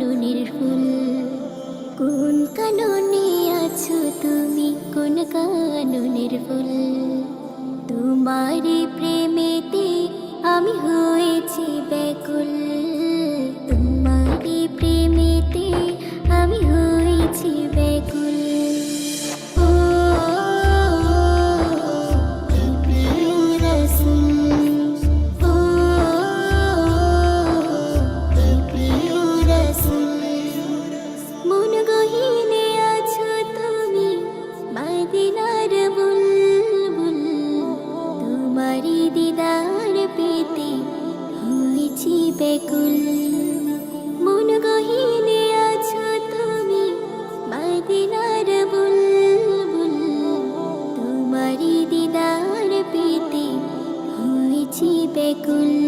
নুনের ফুল। কোন কাননে আছো তুমি? কোন কাননের ফুল? তোমারই প্রেমেতে আমি হয়েছি ব্যাকুল। বেকুল মন গহিনে আছো তুমি মাদিনার বুলবুল। তোমারি দিদার পেতে হয়েছি বেকুল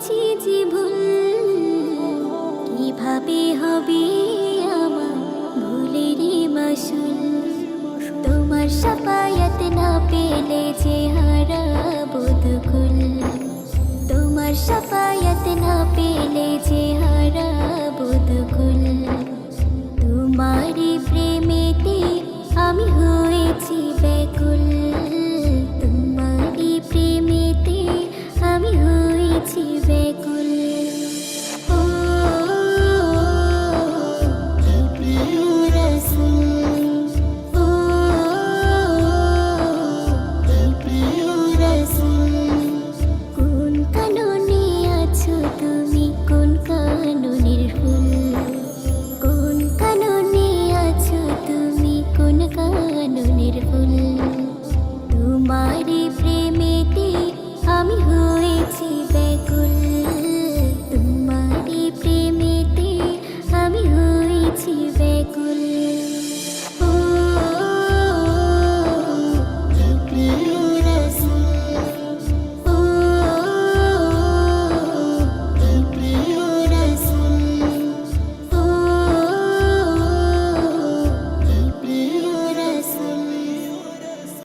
করেছি যে ভুল কীভাবে হবে আমার ভুলেরই মাসুল? তোমার সাফায়াত না পেলে যে হারা বোধকুল তোমার সাফায়াত না পেলে যে